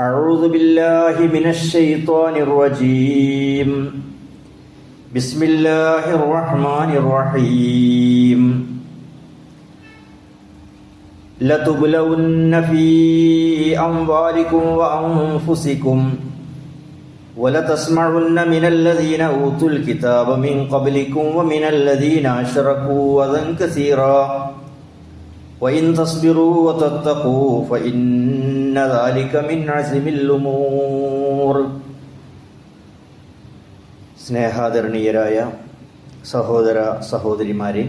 أعوذ بالله من الشيطان الرجيم. بسم الله الرحمن الرحيم. لتبلون في أموالكم وأنفسكم ولتسمعن من الذين أوتوا الكتاب من قبلكم ومن الذين أشركوا أذى كثيرا. وإن تصبروا وتتقوا فإن ذلك من عزم الأمور സ്നേഹാദരണീയരായ സഹോദര സഹോദരിമാരെ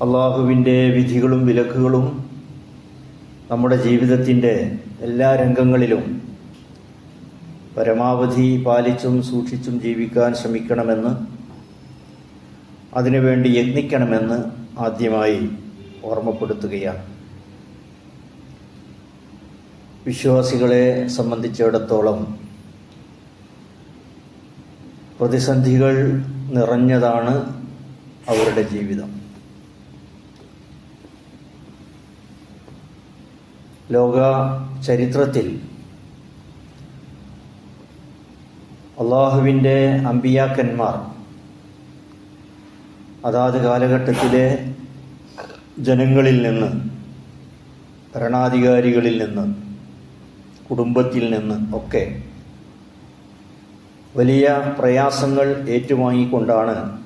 അള്ളാഹുവിൻ്റെ വിധികളും വിലക്കുകളും നമ്മുടെ ജീവിതത്തിൻ്റെ എല്ലാ രംഗങ്ങളിലും പരമാവധി പാലിച്ചും സൂക്ഷിച്ചും ജീവിക്കാൻ ശ്രമിക്കണമെന്ന് അതിനുവേണ്ടി യത്നിക്കണമെന്ന് ആദ്യമായി ഓർമ്മപ്പെടുത്തുകയാണ്. വിശ്വാസികളെ സംബന്ധിച്ചിടത്തോളം പ്രതിസന്ധികൾ നിറഞ്ഞതാണ് അവരുടെ ജീവിതം. ലോക ചരിത്രത്തിൽ അള്ളാഹുവിന്റെ അമ്പിയാക്കന്മാർ അതാത് കാലഘട്ടത്തിലെ ജനങ്ങളിൽ നിന്ന് ഭരണാധികാരികളിൽ നിന്ന് കുടുംബത്തിൽ നിന്ന് ഒക്കെ വലിയ പ്രയാസങ്ങൾ ഏറ്റുവാങ്ങിക്കൊണ്ടാണ്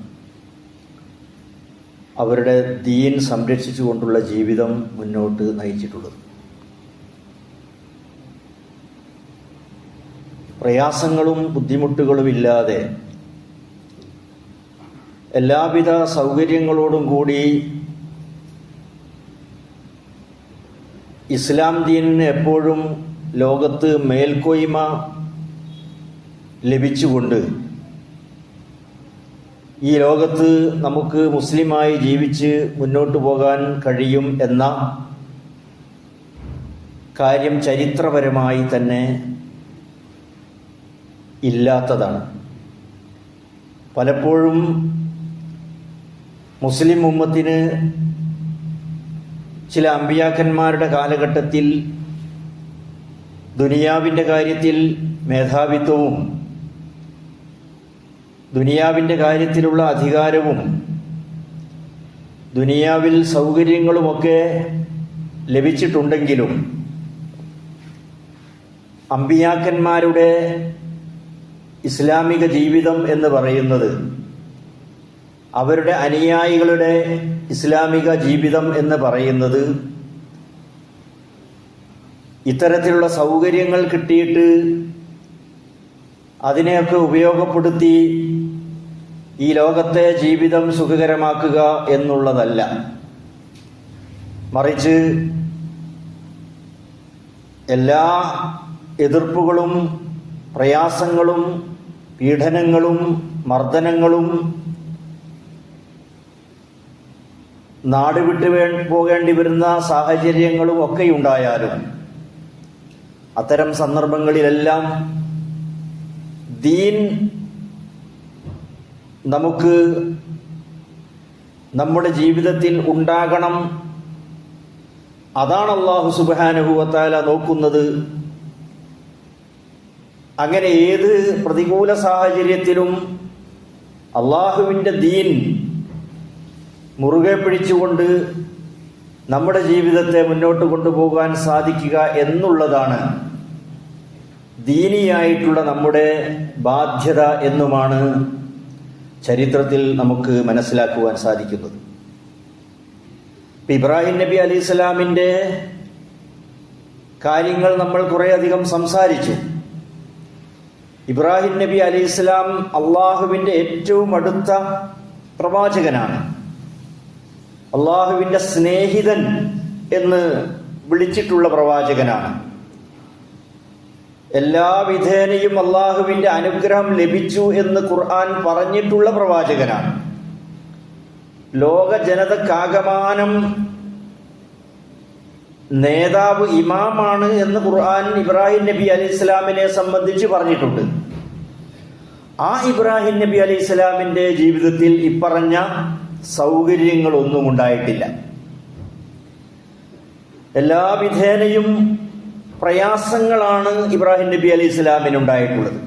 അവരുടെ ദീൻ സംരക്ഷിച്ചുകൊണ്ടുള്ള ജീവിതം മുന്നോട്ട് നയിച്ചിട്ടുള്ളത്. പ്രയാസങ്ങളും ബുദ്ധിമുട്ടുകളും ഇല്ലാതെ എല്ലാവിധ സൗകര്യങ്ങളോടും കൂടി ഇസ്ലാം ദീനിന് എപ്പോഴും ലോകത്ത് മേൽക്കോയ്മ ലഭിച്ചുകൊണ്ട് ഈ ലോകത്ത് നമുക്ക് മുസ്ലിമായി ജീവിച്ച് മുന്നോട്ട് പോകാൻ കഴിയും എന്ന കാര്യം ചരിത്രപരമായി തന്നെ ഇല്ലാത്തതാണ്. പലപ്പോഴും മുസ്ലിം ഉമ്മത്തിന് ചില അമ്പിയാക്കന്മാരുടെ കാലഘട്ടത്തിൽ ദുനിയാവിന്റെ കാര്യത്തിൽ മേധാവിത്വവും ദുനിയാവിന്റെ കാര്യത്തിലുള്ള അധികാരവും ദുനിയാവിൽ സൗകര്യങ്ങളുമൊക്കെ ലഭിച്ചിട്ടുണ്ടെങ്കിലും അമ്പിയാക്കന്മാരുടെ ഇസ്ലാമിക ജീവിതം എന്ന് പറയുന്നത് അവരുടെ അനുയായികളുടെ ഇസ്ലാമിക ജീവിതം എന്ന് പറയുന്നത് ഇത്തരത്തിലുള്ള സൗകര്യങ്ങൾ കിട്ടിയിട്ട് അതിനെയൊക്കെ ഉപയോഗപ്പെടുത്തി ഈ ലോകത്തെ ജീവിതം സുഖകരമാക്കുക എന്നുള്ളതല്ല. മറിച്ച് എല്ലാ എതിർപ്പുകളും പ്രയാസങ്ങളും പീഡനങ്ങളും മർദ്ദനങ്ങളും നാട് വിട്ടു പോകേണ്ടി വരുന്ന സാഹചര്യങ്ങളും ഒക്കെ ഉണ്ടായാലും അത്തരം സന്ദർഭങ്ങളിലെല്ലാം ദീൻ നമുക്ക് നമ്മുടെ ജീവിതത്തിൽ ഉണ്ടാകണം. അതാണ് അള്ളാഹു സുബാനുഭവത്താല നോക്കുന്നത്. അങ്ങനെ ഏത് പ്രതികൂല സാഹചര്യത്തിലും അള്ളാഹുവിന്റെ ദീൻ മുറുകെ പിടിച്ചുകൊണ്ട് നമ്മുടെ ജീവിതത്തെ മുന്നോട്ട് കൊണ്ടുപോകാൻ സാധിക്കുക എന്നുള്ളതാണ് ദീനിയായിട്ടുള്ള നമ്മുടെ ബാധ്യത എന്നുമാണ് ചരിത്രത്തിൽ നമുക്ക് മനസ്സിലാക്കുവാൻ സാധിക്കുന്നത്. ഇബ്രാഹിം നബി അലി ഇസ്ലാമിന്റെ കാര്യങ്ങൾ നമ്മൾ കുറേയധികം സംസാരിച്ചു. ഇബ്രാഹിം നബി അലി ഇസ്ലാം അള്ളാഹുവിന്റെ ഏറ്റവും അടുത്ത പ്രവാചകനാണ്. അള്ളാഹുവിന്റെ സ്നേഹിതൻ എന്ന് വിളിച്ചിട്ടുള്ള പ്രവാചകനാണ്. എല്ലാ വിധേനയും അള്ളാഹുവിന്റെ അനുഗ്രഹം ലഭിച്ചു എന്ന് ഖുർആൻ പറഞ്ഞിട്ടുള്ള പ്രവാചകനാണ്. ലോക ജനതക്കാകമാനം നേതാവ് ഇമാമാണ് എന്ന് ഖുർആൻ ഇബ്രാഹിം നബി അലി ഇസ്ലാമിനെ സംബന്ധിച്ച് പറഞ്ഞിട്ടുണ്ട്. ആ ഇബ്രാഹിം നബി അലി ഇസ്ലാമിന്റെ ജീവിതത്തിൽ ഇപ്പറഞ്ഞ സൗകര്യങ്ങളൊന്നും ഉണ്ടായിട്ടില്ല. എല്ലാ വിധേനയും പ്രയാസങ്ങളാണ് ഇബ്രാഹിം നബി അലി ഇസ്ലാമിനുണ്ടായിട്ടുള്ളത്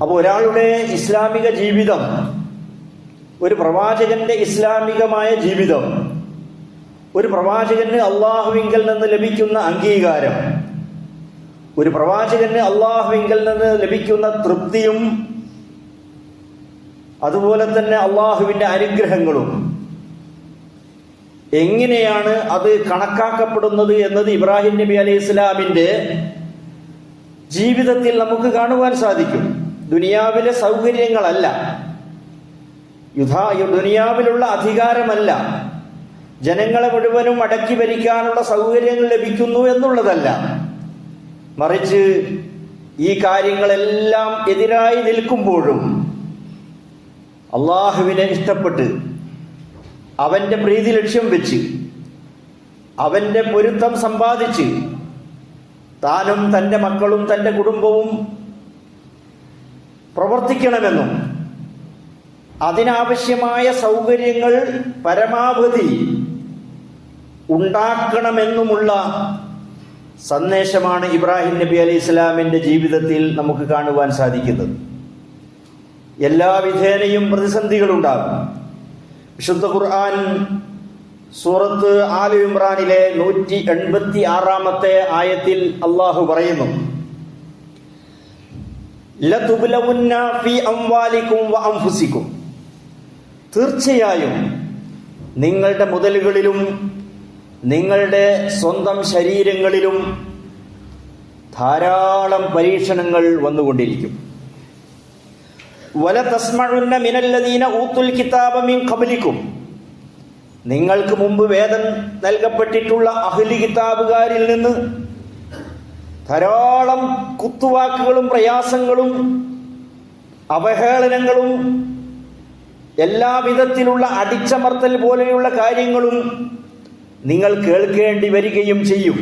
അപ്പോൾ ഒരാളുടെ ഇസ്ലാമിക ജീവിതം ഒരു പ്രവാചകന്റെ ഇസ്ലാമികമായ ജീവിതം ഒരു പ്രവാചകന് അള്ളാഹുവിങ്കൽ നിന്ന് ലഭിക്കുന്ന അംഗീകാരം ഒരു പ്രവാചകന് അള്ളാഹുവിങ്കൽ നിന്ന് ലഭിക്കുന്ന തൃപ്തിയും അതുപോലെ തന്നെ അള്ളാഹുവിന്റെ അനുഗ്രഹങ്ങളും. എങ്ങനെയാണ് അത് കണക്കാക്കപ്പെടുന്നത് എന്നത് ഇബ്രാഹിം നബി അലൈഹി ഇസ്ലാമിന്റെ ജീവിതത്തിൽ നമുക്ക് കാണുവാൻ സാധിക്കും. ദുനിയാവിലെ സൗകര്യങ്ങളല്ല. യുധാ ദുനിയാവിലുള്ള അധികാരമല്ല. ജനങ്ങളെ മുഴുവനും അടക്കി ഭരിക്കാനുള്ള സൗകര്യങ്ങൾ ലഭിക്കുന്നു എന്നുള്ളതല്ല. മറിച്ച് ഈ കാര്യങ്ങളെല്ലാം എതിരായി നിൽക്കുമ്പോഴും അള്ളാഹുവിനെ ഇഷ്ടപ്പെട്ട് അവന്റെ പ്രീതി ലക്ഷ്യം വെച്ച് അവന്റെ പൊരുത്തം സമ്പാദിച്ച് താനും തന്റെ മക്കളും തന്റെ കുടുംബവും പ്രവർത്തിക്കണമെന്നും അതിനാവശ്യമായ സൗകര്യങ്ങൾ പരമാവധി ഉണ്ടാക്കണമെന്നുമുള്ള സന്ദേശമാണ് ഇബ്രാഹിം നബി അലി ഇസ്ലാമിന്റെ ജീവിതത്തിൽ നമുക്ക് കാണുവാൻ സാധിക്കുന്നത്. എല്ലാ വിധേനയും പ്രതിസന്ധികളുണ്ടാകും. വിശുദ്ധ ഖുർആൻ സൂറത്ത് ആലു ഇമ്രാനിലെ നൂറ്റി എൺപത്തി ആറാമത്തെ ആയത്തിൽ അള്ളാഹു പറയുന്നു തീർച്ചയായും നിങ്ങളുടെ മുതലുകളിലും നിങ്ങളുടെ സ്വന്തം ശരീരങ്ങളിലും ധാരാളം പരീക്ഷണങ്ങൾ വന്നുകൊണ്ടിരിക്കും. നിങ്ങൾക്ക് മുമ്പ് വേദം നൽകപ്പെട്ടിട്ടുള്ള അഹ്ലി കിതാബുകാരിൽ നിന്ന് ധാരാളം കുത്തുവാക്കുകളും പ്രയാസങ്ങളും അവഹേളനങ്ങളും എല്ലാ വിധത്തിലുള്ള അടിച്ചമർത്തൽ പോലെയുള്ള കാര്യങ്ങളും നിങ്ങൾ കേൾക്കേണ്ടി വരികയും ചെയ്യും.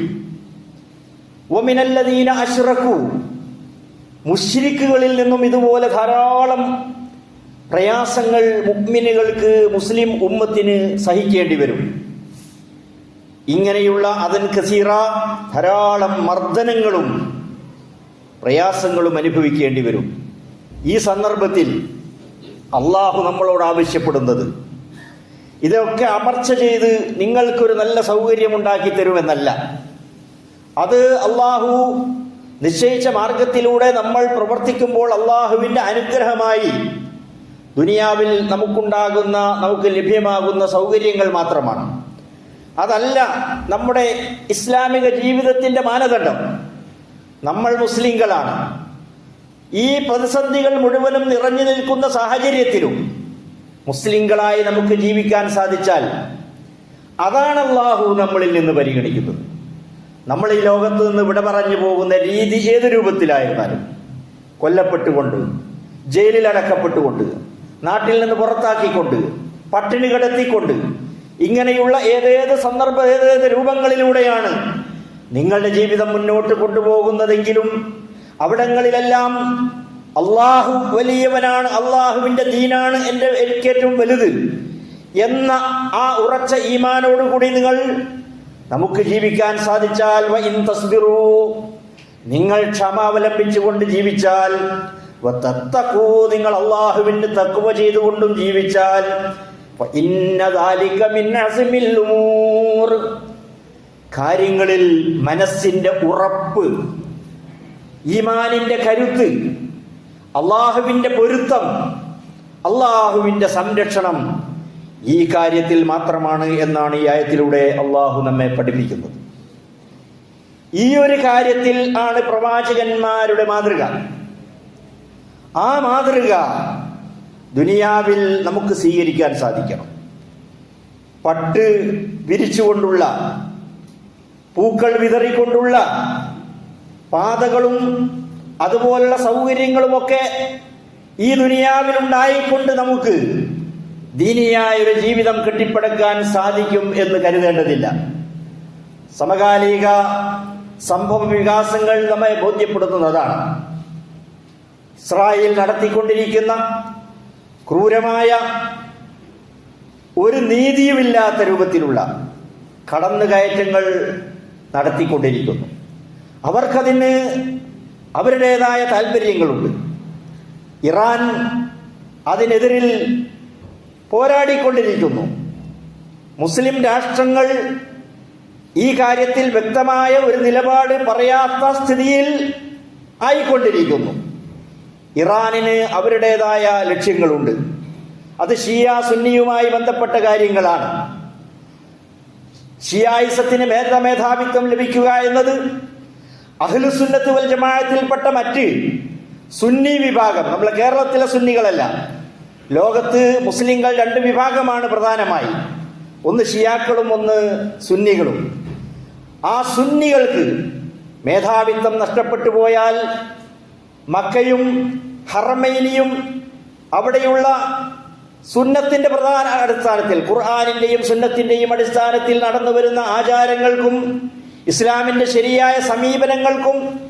ഒമിനല്ലദീന അഷ്റഖു മുഷ്രിക്കുകളിൽ നിന്നും ഇതുപോലെ ധാരാളം പ്രയാസങ്ങൾ മുക്മിനുകൾക്ക് മുസ്ലിം ഉമ്മത്തിന് സഹിക്കേണ്ടി വരും. ഇങ്ങനെയുള്ള അതൻ കസീറ ധാരാളം മർദ്ദനങ്ങളും പ്രയാസങ്ങളും അനുഭവിക്കേണ്ടി വരും. ഈ സന്ദർഭത്തിൽ അള്ളാഹു നമ്മളോട് ആവശ്യപ്പെടുന്നത് ഇതൊക്കെ അമർച്ച ചെയ്ത് നിങ്ങൾക്കൊരു നല്ല സൗകര്യം ഉണ്ടാക്കി തരുമെന്നല്ല. അത് അള്ളാഹു നിശ്ചയിച്ച മാർഗത്തിലൂടെ നമ്മൾ പ്രവർത്തിക്കുമ്പോൾ അള്ളാഹുവിന്റെ അനുഗ്രഹമായി ദുനിയാവിൽ നമുക്കുണ്ടാകുന്ന നമുക്ക് ലഭ്യമാകുന്ന സൗകര്യങ്ങൾ മാത്രമാണ്. അതല്ല നമ്മുടെ ഇസ്ലാമിക ജീവിതത്തിന്റെ മാനദണ്ഡം. നമ്മൾ മുസ്ലിങ്ങളാണ്. ഈ പ്രതിസന്ധികൾ മുഴുവനും നിറഞ്ഞു നിൽക്കുന്ന സാഹചര്യത്തിലും മുസ്ലിങ്ങളായി നമുക്ക് ജീവിക്കാൻ സാധിച്ചാൽ അതാണ് അള്ളാഹു നമ്മളിൽ നിന്ന് പരിഗണിക്കുന്നത്. നമ്മൾ ഈ ലോകത്ത് നിന്ന് വിട പറഞ്ഞു പോകുന്ന രീതി ഏത് രൂപത്തിലായിരുന്നാലും കൊല്ലപ്പെട്ടുകൊണ്ട് ജയിലിൽ അടക്കപ്പെട്ടുകൊണ്ട് നാട്ടിൽ നിന്ന് പുറത്താക്കിക്കൊണ്ട് പട്ടിണി കിടത്തിക്കൊണ്ട് ഇങ്ങനെയുള്ള ഏതേത് സന്ദർഭ ഏതേത് രൂപങ്ങളിലൂടെയാണ് നിങ്ങളുടെ ജീവിതം മുന്നോട്ട് കൊണ്ടുപോകുന്നതെങ്കിലും അവിടങ്ങളിലെല്ലാം അള്ളാഹു വലിയവനാണ് അള്ളാഹുവിന്റെ ദീനാണ് എന്റെ എനിക്കേറ്റവും വലുത് എന്ന ആ ഉറച്ച ഈമാനോടുകൂടി നിങ്ങൾ നമുക്ക് ജീവിക്കാൻ സാധിച്ചാൽ നിങ്ങൾ ക്ഷമ അവലംബിച്ചുകൊണ്ട് ജീവിച്ചാൽ നിങ്ങൾ അള്ളാഹുവിന് തക്കുവ ചെയ്തുകൊണ്ടും ജീവിച്ചാൽ കാര്യങ്ങളിൽ മനസ്സിന്റെ ഉറപ്പ് ഈമാനിന്റെ കരുത്ത് അള്ളാഹുവിന്റെ പൊരുത്തം അള്ളാഹുവിന്റെ സംരക്ഷണം ഈ കാര്യത്തിൽ മാത്രമാണ് എന്നാണ് ഈ ആയത്തിലൂടെ അള്ളാഹു നമ്മെ പഠിപ്പിക്കുന്നത്. ഈ ഒരു കാര്യത്തിൽ ആണ് പ്രവാചകന്മാരുടെ മാതൃക. ആ മാതൃക ദുനിയാവിൽ നമുക്ക് സ്വീകരിക്കാൻ സാധിക്കണം. പട്ട് വിരിച്ചുകൊണ്ടുള്ള പൂക്കൾ വിതറിക്കൊണ്ടുള്ള പാതകളും അതുപോലുള്ള സൗകര്യങ്ങളുമൊക്കെ ഈ ദുനിയാവിൽ ഉണ്ടായിക്കൊണ്ട് നമുക്ക് ദീനിയായ ഒരു ജീവിതം കെട്ടിപ്പടുക്കാൻ സാധിക്കും എന്ന് കരുതേണ്ടതില്ല. സമകാലിക സംഭവ വികാസങ്ങൾ നമ്മെ ബോധ്യപ്പെടുത്തുന്നതാണ്. ഇസ്രായേൽ നടത്തിക്കൊണ്ടിരിക്കുന്ന ക്രൂരമായ ഒരു നീതിയുമില്ലാത്ത രൂപത്തിലുള്ള കടന്നുകയറ്റങ്ങൾ നടത്തിക്കൊണ്ടിരിക്കുന്നു. അവർക്കതിന് അവരുടേതായ താല്പര്യങ്ങളുണ്ട് ഇറാൻ അതിനെതിരിൽ പോരാടിക്കൊണ്ടിരിക്കുന്നു. മുസ്ലിം രാഷ്ട്രങ്ങൾ ഈ കാര്യത്തിൽ വ്യക്തമായ ഒരു നിലപാട് പറയാത്ത സ്ഥിതിയിൽ ആയിക്കൊണ്ടിരിക്കുന്നു. ഇറാനിന് അവരുടേതായ ലക്ഷ്യങ്ങളുണ്ട്. അത് ഷിയ സുന്നിയുമായി ബന്ധപ്പെട്ട കാര്യങ്ങളാണ്. ഷിയായിസത്തിന് മേധ മേധാവിത്വം ലഭിക്കുക എന്നത് അഹ്ലുസുന്നത്ത് വൽ ജമാഅത്തിൽപ്പെട്ട മറ്റ് സുന്നി വിഭാഗം. നമ്മളെ കേരളത്തിലെ സുന്നികളല്ല. ലോകത്ത് മുസ്ലിങ്ങൾ രണ്ട് വിഭാഗമാണ് പ്രധാനമായി. ഒന്ന് ഷിയാക്കളും ഒന്ന് സുന്നികളും. ആ സുന്നികൾക്ക് മേധാവിത്വം നഷ്ടപ്പെട്ടു പോയാൽ മക്കയും ഹറമൈനിയും അവിടെയുള്ള സുന്നത്തിന്റെ പ്രധാന അടിസ്ഥാനത്തിൽ ഖുർആാനിന്റെയും സുന്നത്തിന്റെയും അടിസ്ഥാനത്തിൽ നടന്നു വരുന്ന ആചാരങ്ങൾക്കും ഇസ്ലാമിന്റെ ശരിയായ സമീപനങ്ങൾക്കും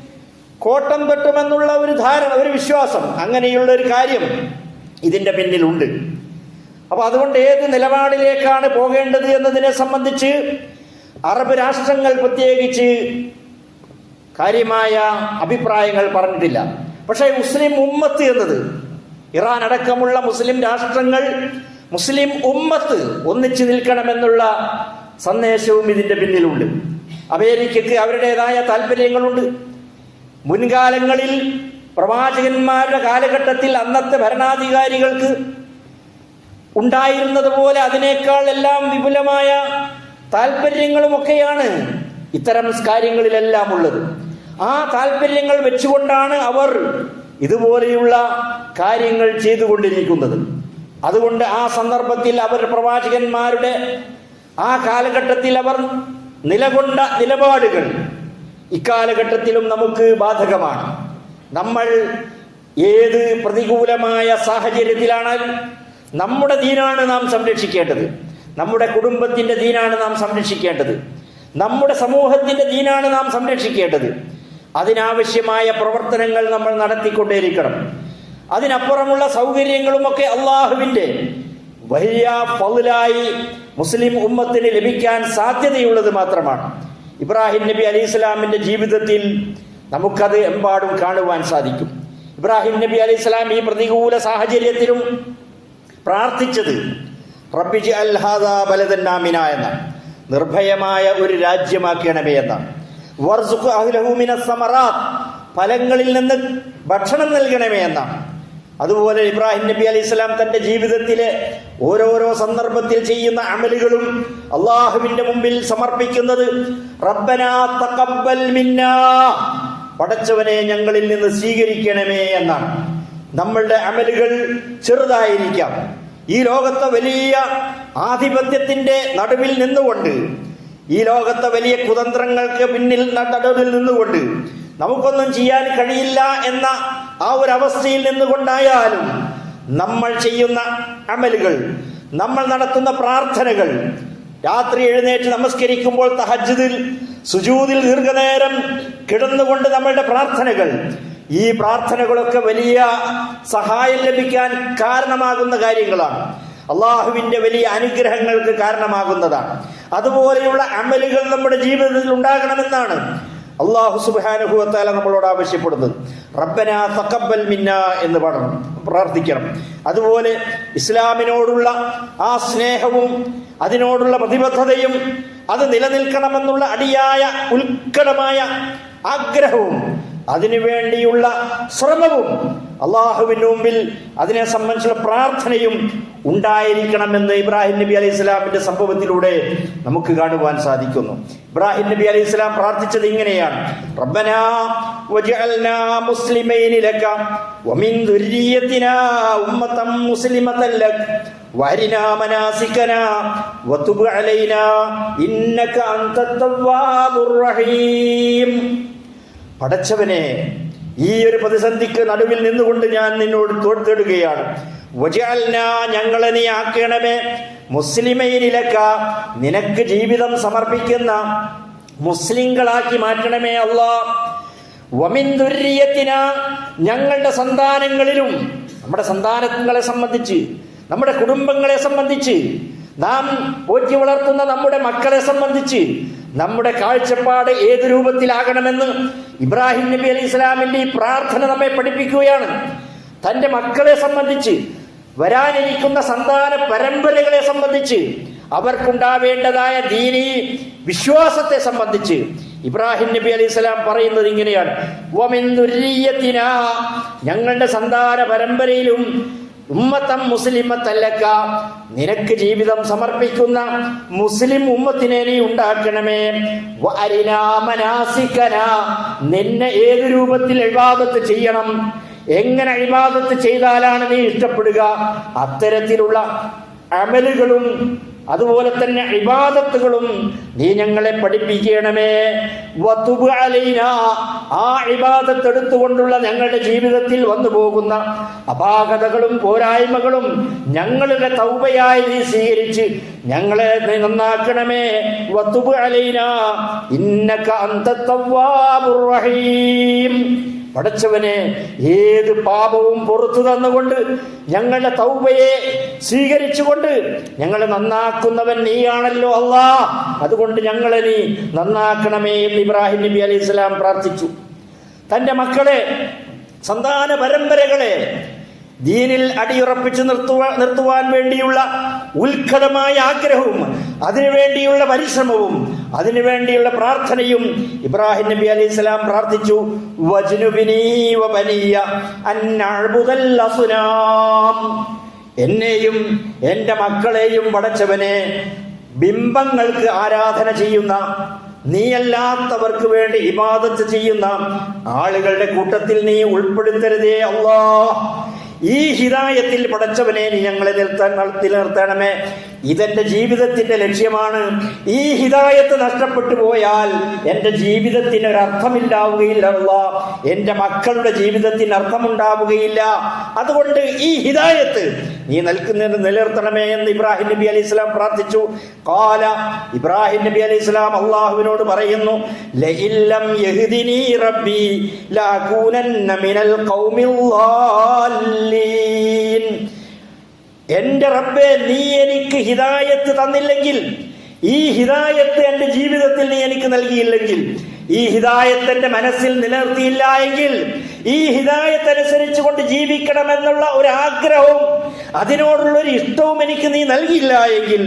കോട്ടം തട്ടുമെന്നുള്ള ഒരു ധാരണ ഒരു വിശ്വാസം അങ്ങനെയുള്ള ഒരു കാര്യം ഇതിന്റെ പിന്നിലുണ്ട്. അപ്പൊ അതുകൊണ്ട് ഏത് നിലപാടിലേക്കാണ് പോകേണ്ടത് എന്നതിനെ സംബന്ധിച്ച് അറബ് രാഷ്ട്രങ്ങൾ പ്രത്യേകിച്ച് കാര്യമായ അഭിപ്രായങ്ങൾ പറഞ്ഞിട്ടില്ല. പക്ഷേ മുസ്ലിം ഉമ്മത്ത് എന്നത് ഇറാൻ അടക്കമുള്ള മുസ്ലിം രാഷ്ട്രങ്ങൾ മുസ്ലിം ഉമ്മത്ത് ഒന്നിച്ചു നിൽക്കണമെന്നുള്ള സന്ദേശവും ഇതിന്റെ പിന്നിലുണ്ട്. അമേരിക്കക്ക് അവരുടേതായ താല്പര്യങ്ങളുണ്ട്. മുൻകാലങ്ങളിൽ പ്രവാചകന്മാരുടെ കാലഘട്ടത്തിൽ അന്നത്തെ ഭരണാധികാരികൾക്ക് ഉണ്ടായിരുന്നത് പോലെ അതിനേക്കാൾ എല്ലാം വിപുലമായ താല്പര്യങ്ങളുമൊക്കെയാണ് ഇത്തരം കാര്യങ്ങളിലെല്ലാം ഉള്ളത്. ആ താല്പര്യങ്ങൾ വെച്ചുകൊണ്ടാണ് അവർ ഇതുപോലെയുള്ള കാര്യങ്ങൾ ചെയ്തുകൊണ്ടിരിക്കുന്നത്. അതുകൊണ്ട് ആ സന്ദർഭത്തിൽ അവർ പ്രവാചകന്മാരുടെ ആ കാലഘട്ടത്തിൽ അവർ നിലകൊണ്ട നിലപാടുകൾ ഇക്കാലഘട്ടത്തിലും നമുക്ക് ബാധകമാണ്. നമ്മൾ ഏത് പ്രതികൂലമായ സാഹചര്യത്തിലാണ് നമ്മുടെ ദീനാണ് നാം സംരക്ഷിക്കേണ്ടത്. നമ്മുടെ കുടുംബത്തിന്റെ ദീനാണ് നാം സംരക്ഷിക്കേണ്ടത്. നമ്മുടെ സമൂഹത്തിന്റെ ദീനാണ് നാം സംരക്ഷിക്കേണ്ടത്. അതിനാവശ്യമായ പ്രവർത്തനങ്ങൾ നമ്മൾ നടത്തിക്കൊണ്ടേയിരിക്കണം. അതിനപ്പുറമുള്ള സൗകര്യങ്ങളുമൊക്കെ അള്ളാഹുവിന്റെ വലിയ പൗലായി മുസ്ലിം ഉമ്മത്തിന് ലഭിക്കാൻ സാധ്യതയുള്ളത് മാത്രമാണ്. ഇബ്രാഹിം നബി അലി ഇസ്ലാമിന്റെ ജീവിതത്തിൽ നമുക്കത് എമ്പാടും കാണുവാൻ സാധിക്കും. ഇബ്രാഹിം നബി അലൈഹി സ്വലാം ഈ പ്രതികൂല സാഹചര്യത്തിലും പ്രാർത്ഥിച്ചത് റബ്ബിജ് അൽഹാദ ബലദന്നാമിന എന്ന നിർഭയമായ ഒരു രാജ്യമാക്കണമേ എന്നാണ്. ഫലങ്ങളിൽ നിന്ന് ഭക്ഷണം നൽകണമേ എന്നാണ്. അതുപോലെ ഇബ്രാഹിം നബി അലൈഹി സ്വലാം തന്റെ ജീവിതത്തിലെ ഓരോരോ സന്ദർഭത്തിൽ ചെയ്യുന്ന അമലുകളും അള്ളാഹുവിന്റെ മുമ്പിൽ സമർപ്പിക്കുന്നത് റബ്ബനാ തക്കബൽ മിന്നാ പടച്ചവനെ ഞങ്ങളിൽ നിന്ന് സ്വീകരിക്കണമേ എന്നാണ്. നമ്മളുടെ അമലുകൾ ചെറുതായിരിക്കാം. ഈ ലോകത്തെ വലിയ ആധിപത്യത്തിന്റെ നടുവിൽ നിന്നുകൊണ്ട് ഈ ലോകത്തെ വലിയ കുതന്ത്രങ്ങൾക്ക് പിന്നിൽ നടുവിൽ നിന്നുകൊണ്ട് നമുക്കൊന്നും ചെയ്യാൻ കഴിയില്ല എന്ന ആ ഒരു അവസ്ഥയിൽ നിന്നുകൊണ്ടായാലും നമ്മൾ ചെയ്യുന്ന അമലുകൾ നമ്മൾ നടത്തുന്ന പ്രാർത്ഥനകൾ രാത്രി എഴുന്നേറ്റ് നമസ്കരിക്കുമ്പോൾ തഹജ്ജിദിൽ സുജൂതിൽ ദീർഘനേരം കിടന്നുകൊണ്ട് നമ്മളുടെ പ്രാർത്ഥനകൾ. ഈ പ്രാർത്ഥനകളൊക്കെ വലിയ സഹായം ലഭിക്കാൻ കാരണമാകുന്ന കാര്യങ്ങളാണ്. അള്ളാഹുവിന്റെ വലിയ അനുഗ്രഹങ്ങൾക്ക് കാരണമാകുന്നതാണ്. അതുപോലെയുള്ള അമലുകൾ നമ്മുടെ ജീവിതത്തിൽ ഉണ്ടാകണമെന്നാണ് അള്ളാഹു സുബാനുഭവത്താല നമ്മളോട് ആവശ്യപ്പെടുന്നത്. റബ്ബന തക്കബൽ മിന്ന എന്ന് പറഞ്ഞു പ്രാർത്ഥിക്കണം. അതുപോലെ ഇസ്ലാമിനോടുള്ള ആ സ്നേഹവും അതിനോടുള്ള പ്രതിബദ്ധതയും അത് നിലനിൽക്കണമെന്നുള്ള അടിയായ ഉത്കടമായ ആഗ്രഹവും അതിനുവേണ്ടിയുള്ള ശ്രമവും അള്ളാഹുവിന് മുമ്പിൽ അതിനെ സംബന്ധിച്ചുള്ള പ്രാർത്ഥനയും ഉണ്ടായിരിക്കണമെന്ന് ഇബ്രാഹിം നബി അലൈഹി ഇസ്ലാമിന്റെ സംഭവത്തിലൂടെ നമുക്ക് കാണുവാൻ സാധിക്കുന്നു. ഇബ്രാഹിം നബി അലൈഹി ഇസ്ലാം പ്രാർത്ഥിച്ചത് ഇങ്ങനെയാണ്. റബ്ബനാ ലക വമിൻ ഉമ്മതൻ മുസ്ലിമതൻ ലക പടച്ചവനെ ഈ ഒരു പ്രതിസന്ധിക്ക് നടുവിൽ നിന്നുകൊണ്ട് ഞാൻ നിന്നോട് തോർത്തിടുകയാണ്. ഞങ്ങളെ നീ ആക്കണമേ. മുസ്ലിമയിലക്ക നിനക്ക് ജീവിതം സമർപ്പിക്കുന്ന മുസ്ലിങ്ങളാക്കി മാറ്റണമേ അല്ല വമിൻ ദുര്യത്തിന ഞങ്ങളുടെ സന്താനങ്ങളിലും നമ്മുടെ സന്താനങ്ങളെ സംബന്ധിച്ച് നമ്മുടെ കുടുംബങ്ങളെ സംബന്ധിച്ച് നാം പോറ്റി വളർത്തുന്ന നമ്മുടെ മക്കളെ സംബന്ധിച്ച് നമ്മുടെ കാഴ്ചപ്പാട് ഏത് രൂപത്തിലാകണമെന്ന് ഇബ്രാഹിം നബി അലി ഇസ്ലാമിന്റെ ഈ പ്രാർത്ഥന നമ്മെ പഠിപ്പിക്കുകയാണ്. തന്റെ മക്കളെ സംബന്ധിച്ച് വരാനിരിക്കുന്ന സന്താന പരമ്പരകളെ സംബന്ധിച്ച് അവർക്കുണ്ടാവേണ്ടതായ ദീനി വിശ്വാസത്തെ സംബന്ധിച്ച് ഇബ്രാഹിം നബി അലൈഹി സ്വലാം പറയുന്നത് ഇങ്ങനെയാണ്. ഞങ്ങളുടെ സന്താന പരമ്പരയിലും ഉമ്മത്തം മുസ്ലിമത്തല്ലക്ക നിനക്ക് ജീവിതം സമർപ്പിക്കുന്ന മുസ്ലിം ഉമ്മത്തിനെ നീ ഉണ്ടാക്കണമേ. അരിനാമനാസിക്കന നിന്നെ ഏത് രൂപത്തിൽ ഇബാദത്ത് ചെയ്യണം? എങ്ങനെ ഇബാദത്ത് ചെയ്താലാണ് നീ ഇഷ്ടപ്പെടുക? അത്തരത്തിലുള്ള അമലുകളും അതുപോലെ തന്നെ ഇബാദത്തുകളും നീ ഞങ്ങളെ പഠിപ്പിക്കണമേ. ആ ഇബാദത്ത് എടുത്തുകൊണ്ടുള്ള ഞങ്ങളുടെ ജീവിതത്തിൽ വന്നു പോകുന്ന അപാകതകളും പോരായ്മകളും ഞങ്ങളുടെ തൗബയായി നീ സ്വീകരിച്ച് ഞങ്ങളെ നീ നന്നാക്കണമേ. വത്തുബ് അലൈന. ഇന്നക അന്ത റഹീം. പടച്ചവനെ ഏത് പാപവും പുറത്തു തന്നുകൊണ്ട് ഞങ്ങളുടെ തൗബയെ സ്വീകരിച്ചുകൊണ്ട് ഞങ്ങളെ നന്നാക്കുന്നവൻ നീയാണല്ലോ അല്ലാ. അതുകൊണ്ട് ഞങ്ങളെ നീ നന്നാക്കണമേ എന്ന് ഇബ്രാഹിം നബി അലൈഹി സ്വലാം പ്രാർത്ഥിച്ചു. തന്റെ മക്കളെ സന്താന പരമ്പരകളെ ദീനിൽ അടിയുറപ്പിച്ച് നിർത്തുവാ നിർത്തുവാൻ വേണ്ടിയുള്ള ഉത്കടമായ ആഗ്രഹവും അതിനുവേണ്ടിയുള്ള പരിശ്രമവും അതിനുവേണ്ടിയുള്ള പ്രാർത്ഥനയും ഇബ്രാഹിം നബി അലൈഹി സ്വലാം പ്രാർത്ഥിച്ചു. എന്നെയും എന്റെ മക്കളെയും പടച്ചവനെ ബിംബങ്ങൾക്ക് ആരാധന ചെയ്യുന്ന നീയല്ലാത്തവർക്ക് വേണ്ടി ഇബാദത്ത് ചെയ്യുന്ന ആളുകളുടെ കൂട്ടത്തിൽ നീ ഉൾപ്പെടുത്തരുതേ അല്ലാ ഈ ഹിതായത്തിൽ പടച്ചവനെ നീ ഞങ്ങളെ നിർത്താൻ നിലനിർത്തണമേ. ഇതെന്റെ ജീവിതത്തിന്റെ ലക്ഷ്യമാണ്. ഈ ഹിതായത്ത് നഷ്ടപ്പെട്ടു പോയാൽ എന്റെ ജീവിതത്തിന് ഒരു അർത്ഥമില്ലാവുകയില്ല എന്റെ മക്കളുടെ ജീവിതത്തിന് അർത്ഥമുണ്ടാവുകയില്ല. അതുകൊണ്ട് ഈ ഹിതായത്ത് നീ നൽകുന്നതിന് നിലനിർത്തണമേ എന്ന് ഇബ്രാഹിം നബി അലൈഹി സ്വലാം പ്രാർത്ഥിച്ചു. കാല ഇബ്രാഹിം നബി അലൈഹി സ്വലാം അള്ളാഹുവിനോട് പറയുന്നു റബ്ബി എന്റെ റബ്ബെ നീ എനിക്ക് ഹിദായത്ത് തന്നില്ലെങ്കിൽ ഈ ഹിദായത്ത് എന്റെ ജീവിതത്തിൽ നീ എനിക്ക് നൽകിയില്ലെങ്കിൽ ഈ ഹിദായത്ത് എന്റെ മനസ്സിൽ നിലനിർത്തിയില്ല എങ്കിൽ ഈ ഹിദായത്ത് അനുസരിച്ച് കൊണ്ട് ജീവിക്കണമെന്നുള്ള ഒരു ആഗ്രഹവും അതിനോടുള്ള ഒരു ഇഷ്ടവും എനിക്ക് നീ നൽകിയില്ല എങ്കിൽ.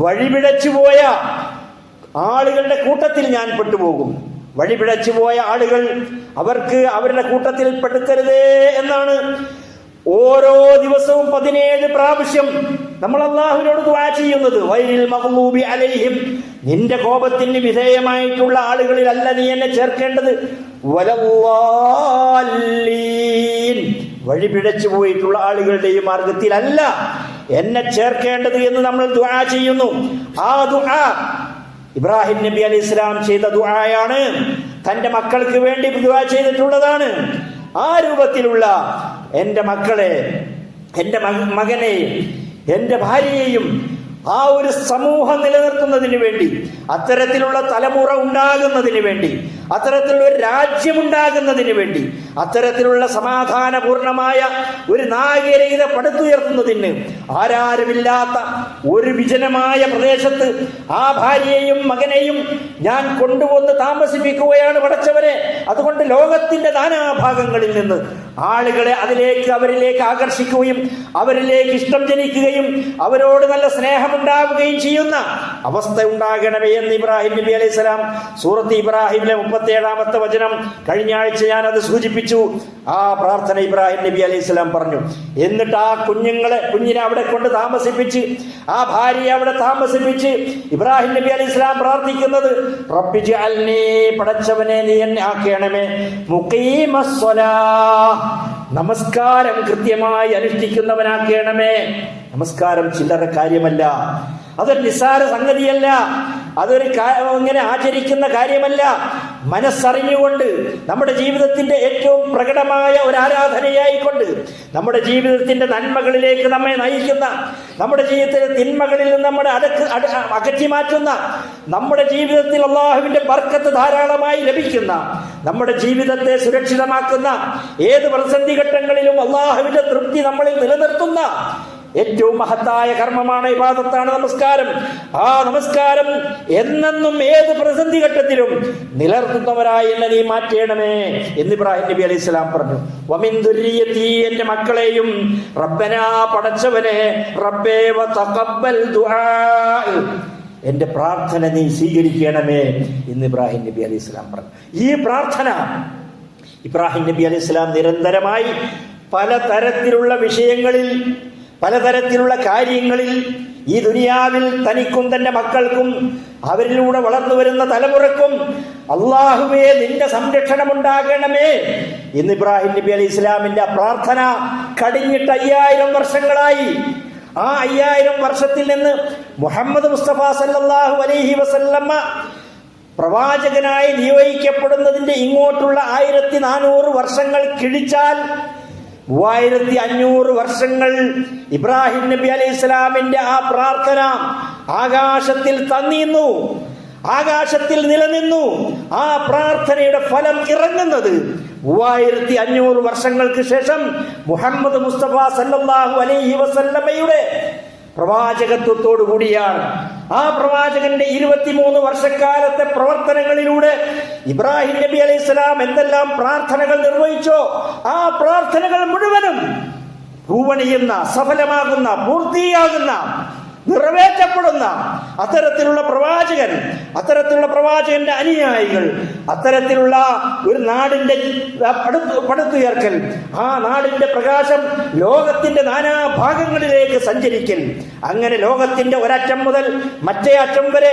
വഴിപിഴച്ചു പോയ ആളുകളുടെ കൂട്ടത്തിൽ ഞാൻ പെട്ടുപോകും വഴിപിഴച്ചു പോയ ആളുകൾ അവർക്ക് അവരുടെ കൂട്ടത്തിൽ പെടുത്തരുതേ എന്നാണ്. ഓരോ ദിവസവും പതിനേഴ് പ്രാവശ്യം നമ്മൾ അള്ളാഹുവിനോട് ദുആ ചെയ്യുന്നത്. വൈരിൽ മഹ്ലൂബി അലൈഹിം. നിന്റെ കോപത്തിന് വിധേയമായിട്ടുള്ള ആളുകളിലല്ല നീ എന്നെ ചേർക്കേണ്ടത്. വഴിപിഴച്ചു വഴി പിഴച്ചു പോയിട്ടുള്ള ആളുകളുടെയും മാർഗത്തിലല്ല എന്നെ ചേർക്കേണ്ടത് എന്ന് നമ്മൾ ദുആ ചെയ്യുന്നു. ആ ദുആ ഇബ്രാഹിം നബി അലി ഇസ്ലാം ചെയ്ത ദുആയാണ് തന്റെ മക്കൾക്ക് വേണ്ടി ദുആ ചെയ്തിട്ടുള്ളതാണ്. ആ രൂപത്തിലുള്ള എന്റെ മക്കളെ എന്റെ മക- മകനെ എന്റെ ഭാര്യയെയും ആ ഒരു സമൂഹം നിലനിർത്തുന്നതിന് വേണ്ടി അത്തരത്തിലുള്ള തലമുറ ഉണ്ടാകുന്നതിന് വേണ്ടി അത്തരത്തിലുള്ള ഒരു രാജ്യമുണ്ടാകുന്നതിന് വേണ്ടി അത്തരത്തിലുള്ള സമാധാനപൂർണമായ ഒരു നാഗരികത പടുത്തുയർത്തുന്നതിന് ആരാരുമില്ലാത്ത ഒരു വിജനമായ പ്രദേശത്ത് ആ ഭാര്യയെയും മകനെയും ഞാൻ കൊണ്ടുവന്ന് താമസിപ്പിക്കുകയാണ് പടച്ചവരെ അതുകൊണ്ട് ലോകത്തിന്റെ നാനാഭാഗങ്ങളിൽ നിന്ന് ആളുകളെ അതിലേക്ക് അവരിലേക്ക് ആകർഷിക്കുകയും അവരിലേക്ക് ഇഷ്ടം ജനിക്കുകയും അവരോട് നല്ല സ്നേഹമുണ്ടാവുകയും ചെയ്യുന്ന അവസ്ഥ ഉണ്ടാകണമേ എന്ന് ഇബ്രാഹിം നബി അലൈഹി സ്വലാം സൂറത്ത് ഇബ്രാഹിമിലെ മുപ്പത്തി ഏഴാമത്തെ വചനം കഴിഞ്ഞ ആഴ്ച ഞാൻ അത് സൂചിപ്പിച്ചു. ആ പ്രാർത്ഥന ഇബ്രാഹിം നബി അലൈഹി സ്വലാം പറഞ്ഞു. എന്നിട്ട് ആ കുഞ്ഞുങ്ങളെ കുഞ്ഞിനെ അവിടെ കൊണ്ട് താമസിപ്പിച്ച് ആ ഭാര്യയെ അവിടെ താമസിപ്പിച്ച് ഇബ്രാഹിം നബി അലൈഹി സ്വലാം പ്രാർത്ഥിക്കുന്നത് പടച്ചവനെ നീ എന്നെ ആക്കണമേ. നമസ്കാരം കൃത്യമായി അനുഷ്ഠിക്കുന്നവനാക്കണമേ. നമസ്കാരം ചില്ലറ കാര്യമല്ല. അതൊരു നിസ്സാര സംഗതിയല്ല. അതൊരു ഇങ്ങനെ ആചരിക്കുന്ന കാര്യമല്ല. മനസ്സറിഞ്ഞുകൊണ്ട് നമ്മുടെ ജീവിതത്തിന്റെ ഏറ്റവും പ്രകടമായ ഒരു ആരാധനയായിക്കൊണ്ട് നമ്മുടെ ജീവിതത്തിന്റെ നന്മകളിലേക്ക് നമ്മെ നയിക്കുന്ന നമ്മുടെ ജീവിതത്തിലെ തിന്മകളിൽ നിന്ന് നമ്മുടെ അടക്ക് അകറ്റി മാറ്റുന്ന നമ്മുടെ ജീവിതത്തിൽ അള്ളാഹുവിന്റെ ബർക്കത്ത് ധാരാളമായി ലഭിക്കുന്ന നമ്മുടെ ജീവിതത്തെ സുരക്ഷിതമാക്കുന്ന ഏത് പ്രതിസന്ധി ഘട്ടങ്ങളിലും അള്ളാഹുവിന്റെ തൃപ്തി നമ്മളിൽ നിലനിർത്തുന്ന ഏറ്റവും മഹത്തായ കർമ്മമാണ് ഇബാദത്താണ് നമസ്കാരം. ആ നമസ്കാരം എന്നെന്നും ഏത് പ്രതിസന്ധി ഘട്ടത്തിലും നിലനിർത്തുന്നവരായി എന്നെ നീ മാറ്റേണമേ എന്ന് ഇബ്രാഹിം നബി അലൈഹി സ്വലാം പറഞ്ഞു. വമിൻ എന്റെ മക്കളെയും റബ്ബനാ പടച്ചവനെ റബ്ബേ തഖബ്ബൽ ദുആ. എന്റെ പ്രാർത്ഥന നീ സ്വീകരിക്കണമേ എന്ന് ഇബ്രാഹിം നബി അലൈഹി സ്വലാം പറഞ്ഞു. ഈ പ്രാർത്ഥന ഇബ്രാഹിം നബി അലൈഹി സ്വലാം നിരന്തരമായി പലതരത്തിലുള്ള വിഷയങ്ങളിൽ പലതരത്തിലുള്ള കാര്യങ്ങളിൽ ഈ ദുനിയാവിൽ തനിക്കും തന്റെ മക്കൾക്കും അവരിലൂടെ വളർന്നു വരുന്ന തലമുറക്കും അള്ളാഹുവേ നിന്റെ സംരക്ഷണം ഉണ്ടാകണമേ എന്ന് ഇബ്രാഹിം നബി അലി ഇസ്ലാമിന്റെ പ്രാർത്ഥന കടിഞ്ഞിട്ട് അയ്യായിരം വർഷങ്ങളായി. ആ അയ്യായിരം വർഷത്തിൽ നിന്ന് മുഹമ്മദ് മുസ്തഫ സല്ലാഹു അലൈഹി വസല്ലമ്മ പ്രവാചകനായി നിയോഗിക്കപ്പെടുന്നതിന്റെ ഇങ്ങോട്ടുള്ള ആയിരത്തി നാനൂറ് വർഷങ്ങൾ കിഴിച്ചാൽ മൂവായിരത്തി അഞ്ഞൂറ് വർഷങ്ങൾ ഇബ്രാഹിം നബി അലൈഹി ഇസ്ലാമിന്റെ ആ പ്രാർത്ഥന ആകാശത്തിൽ തന്നിന്നു. ആകാശത്തിൽ നിലനിന്നു. ആ പ്രാർത്ഥനയുടെ ഫലം ഇറങ്ങുന്നത് മൂവായിരത്തി അഞ്ഞൂറ് വർഷങ്ങൾക്ക് ശേഷം മുഹമ്മദ് മുസ്തഫ സല്ലാഹു അലൈഹി വസല്ലമയുടെ പ്രവാചകത്വത്തോടു കൂടിയാണ്. ആ പ്രവാചകന്റെ ഇരുപത്തിമൂന്ന് വർഷക്കാലത്തെ പ്രവർത്തനങ്ങളിലൂടെ ഇബ്രാഹിം നബി അലൈഹി സ്വലാം എന്തെല്ലാം പ്രാർത്ഥനകൾ നിർവഹിച്ചോ ആ പ്രാർത്ഥനകൾ മുഴുവനും പൂവണിയുന്ന സഫലമാകുന്ന പൂർത്തിയാകുന്ന നിറവേറ്റപ്പെടുന്ന അത്തരത്തിലുള്ള പ്രവാചകൻ അത്തരത്തിലുള്ള പ്രവാചകന്റെ അനുയായികൾ അത്തരത്തിലുള്ള ഒരു നാടിന്റെ പടുത്തു പടുത്തുയർക്കൽ ആ നാടിന്റെ പ്രകാശം ലോകത്തിന്റെ നാനാഭാഗങ്ങളിലേക്ക് സഞ്ചരിക്കൽ. അങ്ങനെ ലോകത്തിന്റെ ഒരറ്റം മുതൽ മറ്റേ അറ്റം വരെ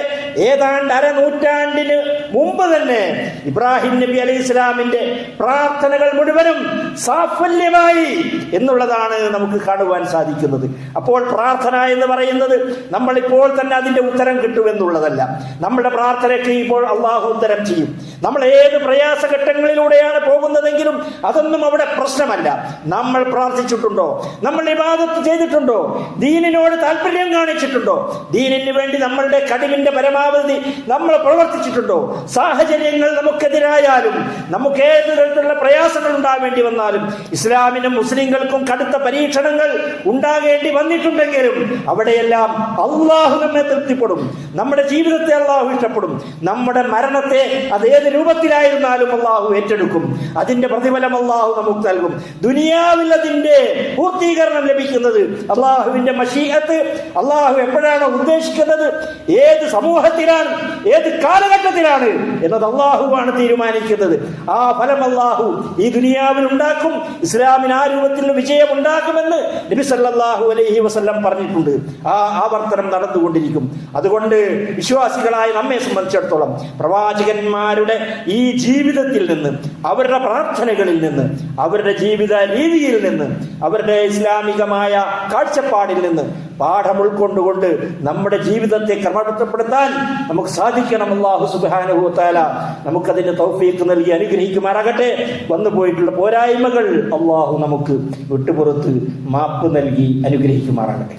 ഏതാണ്ട് അരനൂറ്റാണ്ടിന് മുമ്പ് തന്നെ ഇബ്രാഹിം നബി അലി ഇസ്ലാമിന്റെ പ്രാർത്ഥനകൾ മുഴുവനും സാഫല്യമായി എന്നുള്ളതാണ് നമുക്ക് കാണുവാൻ സാധിക്കുന്നത്. അപ്പോൾ പ്രാർത്ഥന എന്ന് പറയുന്നത് നമ്മൾ ഇപ്പോൾ തന്നെ അതിന്റെ ഉത്തരം കിട്ടുമെന്നുള്ളതല്ല. നമ്മുടെ പ്രാർത്ഥനയ്ക്ക് ഇപ്പോൾ അള്ളാഹു ഉത്തരം ചെയ്യും. നമ്മൾ ഏത് പ്രയാസഘട്ടങ്ങളിലൂടെയാണ് പോകുന്നതെങ്കിലും അതൊന്നും അവിടെ പ്രശ്നമല്ല. നമ്മൾ പ്രാർത്ഥിച്ചിട്ടുണ്ടോ? നമ്മൾ ഇബാദത്ത് ചെയ്തിട്ടുണ്ടോ? ദീനിനോട് താല്പര്യം കാണിച്ചിട്ടുണ്ടോ? ദീനിന് വേണ്ടി നമ്മളുടെ കഴിവിന്റെ പരമാവധി നമ്മൾ പ്രവർത്തിച്ചിട്ടുണ്ടോ? സാഹചര്യങ്ങൾ നമുക്കെതിരായാലും നമുക്ക് ഏത് തരത്തിലുള്ള പ്രയാസങ്ങൾ ഉണ്ടാവേണ്ടി വന്നാലും ഇസ്ലാമിനും മുസ്ലിങ്ങൾക്കും കടുത്ത പരീക്ഷണങ്ങൾ ഉണ്ടാകേണ്ടി വന്നിട്ടുണ്ടെങ്കിലും അവിടെയെല്ലാം അള്ളാഹു നമ്മെ തൃപ്തിപ്പെടും. നമ്മുടെ ജീവിതത്തെ അള്ളാഹു ഇഷ്ടപ്പെടും. നമ്മുടെ മരണത്തെ അത് ഏത് രൂപത്തിലായിരുന്നാലും അള്ളാഹു ഏറ്റെടുക്കും. അതിന്റെ പ്രതിഫലം അള്ളാഹു നമുക്ക് നൽകും. ദുനിയാവിൽ അതിന്റെ പൂർത്തീകരണം ലഭിക്കുന്നത് അള്ളാഹുവിന്റെ മഷീഹത്ത് അള്ളാഹു എപ്പോഴാണോ ഉദ്ദേശിക്കുന്നത്? ഏത് സമൂഹത്തിലാണ് ഏത് കാലഘട്ടത്തിലാണ് എന്നത് അള്ളാഹുവാണ് തീരുമാനിക്കുന്നത്. ആ ഫലം അള്ളാഹു ഈ ദുനിയാവിൽ ഉണ്ടാക്കും. ഇസ്ലാമിന് ആ രൂപത്തിൽ വിജയം ഉണ്ടാക്കുമെന്ന് നബി സല്ലല്ലാഹു അലൈഹി വസല്ലം പറഞ്ഞിട്ടുണ്ട്. ആ ആവർത്തനം നടന്നുകൊണ്ടിരിക്കും. അതുകൊണ്ട് വിശ്വാസികളായ നമ്മെ സംബന്ധിച്ചിടത്തോളം പ്രവാചകന്മാരുടെ ഈ ജീവിതത്തിൽ നിന്ന് അവരുടെ പ്രാർത്ഥനകളിൽ നിന്ന് അവരുടെ ജീവിത രീതിയിൽ നിന്ന് അവരുടെ ഇസ്ലാമികമായ കാഴ്ചപ്പാടിൽ നിന്ന് പാഠം ഉൾക്കൊണ്ടുകൊണ്ട് നമ്മുടെ ജീവിതത്തെ ക്രമപ്പെടുത്തപ്പെടുത്താൻ നമുക്ക് സാധിക്കണം അള്ളാഹു സുബാനുഭവത്താല നമുക്കതിന്റെ തൗഫീക്ക് നൽകി അനുഗ്രഹിക്കുമാറാകട്ടെ. വന്നു പോയിട്ടുള്ള പോരായ്മകൾ അള്ളാഹു നമുക്ക് വിട്ടുപുറത്ത് മാപ്പ് നൽകി അനുഗ്രഹിക്കുമാറാകട്ടെ.